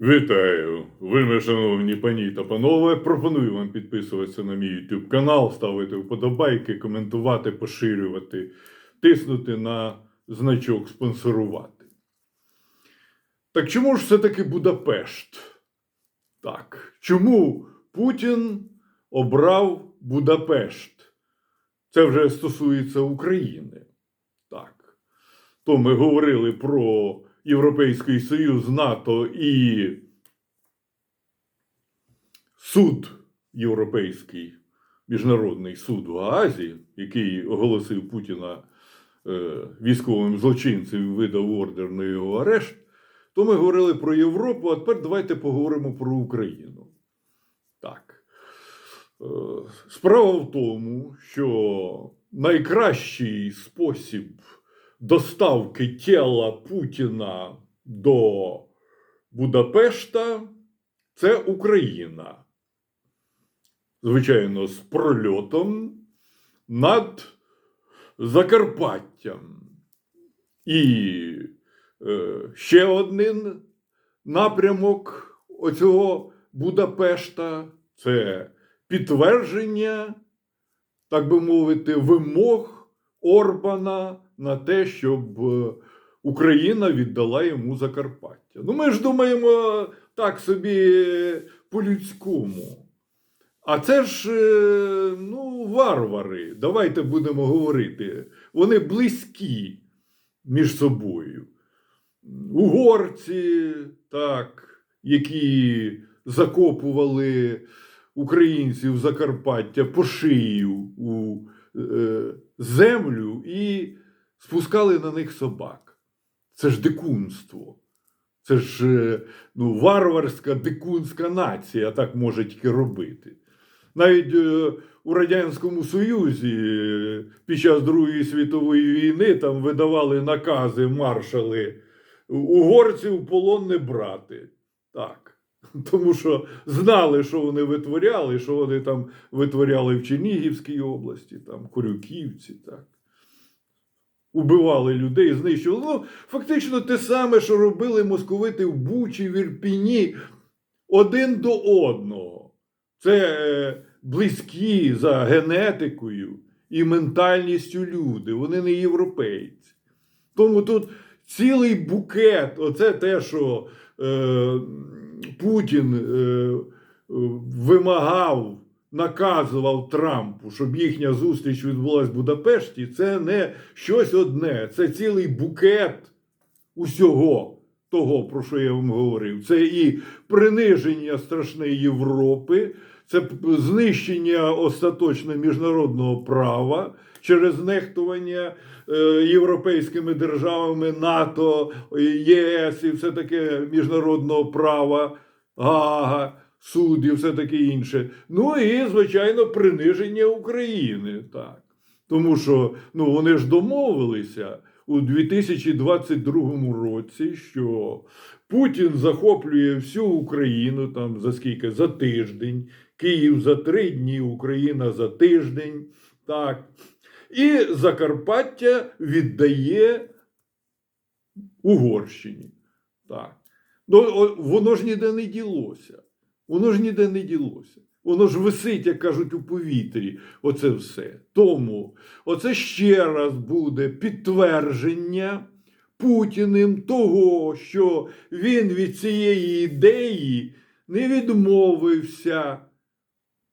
Вітаю, вельми шановні пані та панове. Пропоную вам підписуватися на мій YouTube канал, ставити вподобайки, коментувати, поширювати, тиснути на значок спонсорувати. Так чому ж все-таки Будапешт? Так, чому Путін обрав Будапешт? Це вже стосується України. Так. То ми говорили про Європейський Союз, НАТО і суд Європейський, Міжнародний суд в Гаазі, який оголосив Путіна е, військовим злочинцем і видав ордер на його арешт, то ми говорили про Європу, а тепер давайте поговоримо про Україну. Так. Е, Справа в тому, що найкращий спосіб доставки тіла Путіна до Будапешта це Україна. Звичайно, з прольотом над Закарпаттям. І е, ще один напрямок оцього Будапешта це підтвердження, так би мовити, вимог Орбана на те, щоб е, Україна віддала йому Закарпаття. Ну, ми ж думаємо так собі по-людському. А це ж е, ну, варвари. Давайте будемо говорити. Вони близькі між собою. Угорці, так, які закопували українців Закарпаття по шию у землю і спускали на них собак. Це ж дикунство. Це ж е, ну, варварська дикунська нація так може тільки робити. Навіть е, у Радянському Союзі е, під час Другої світової війни там видавали накази маршали угорців полон не брати. Так. Тому що знали, що вони витворяли, що вони там витворяли в Чернігівській області, там Корюківці, так. Убивали людей, знищували. Ну, фактично те саме, що робили московити в Бучі, в Ірпіні один до одного. Це е, близькі за генетикою і ментальністю люди. Вони не європейці. Тому тут цілий букет, оце те, що е, Путін е, вимагав, наказував Трампу, щоб їхня зустріч відбулася в Будапешті, це не щось одне, це цілий букет усього того, про що я вам говорив. Це і приниження страшної Європи, це знищення остаточно міжнародного права через нехтування е, європейськими державами НАТО, ЄС і все таке міжнародного права, Гага, суд і все таке інше. Ну і, звичайно, приниження України. Так. Тому що ну, вони ж домовилися у 2022 році, що Путін захоплює всю Україну там за скільки? За тиждень, Київ за три дні, Україна за тиждень. Так. І Закарпаття віддає Угорщині. Так. Ну, воно ж ніде не ділося. Воно ж ніде не ділося. Воно ж висить, як кажуть, у повітрі. Оце все. Тому оце ще раз буде підтвердження Путіним того, що він від цієї ідеї не відмовився.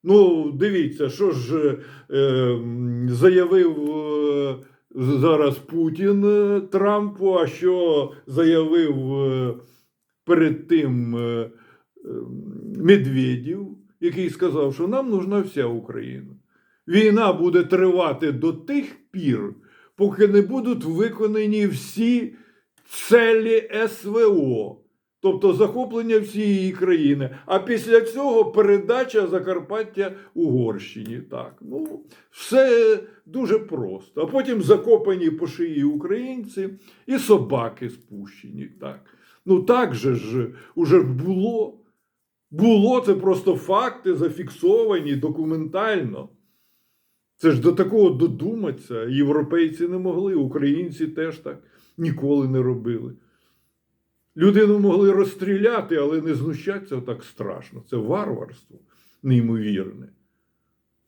Ну, дивіться, що ж е, заявив е, зараз Путін е, Трампу, а що заявив е, перед тим е, е, Медведєв, який сказав, що нам нужна вся Україна. Війна буде тривати до тих пір, поки не будуть виконані всі целі СВО, тобто захоплення всієї країни. А після цього передача Закарпаття Угорщині. Так, ну, все дуже просто. А потім закопані по шиї українці і собаки спущені. Так. Ну так же ж уже було. Було це просто факти зафіксовані документально. Це ж до такого додуматися. Європейці не могли, українці теж так ніколи не робили. Людину могли розстріляти, але не знущатися так страшно. Це варварство неймовірне.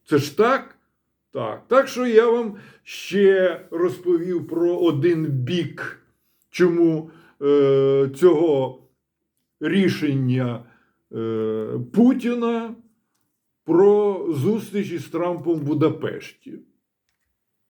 Це ж так? Так. Так що я вам ще розповів про один бік, чому е, цього рішення Путіна про зустріч із Трампом в Будапешті.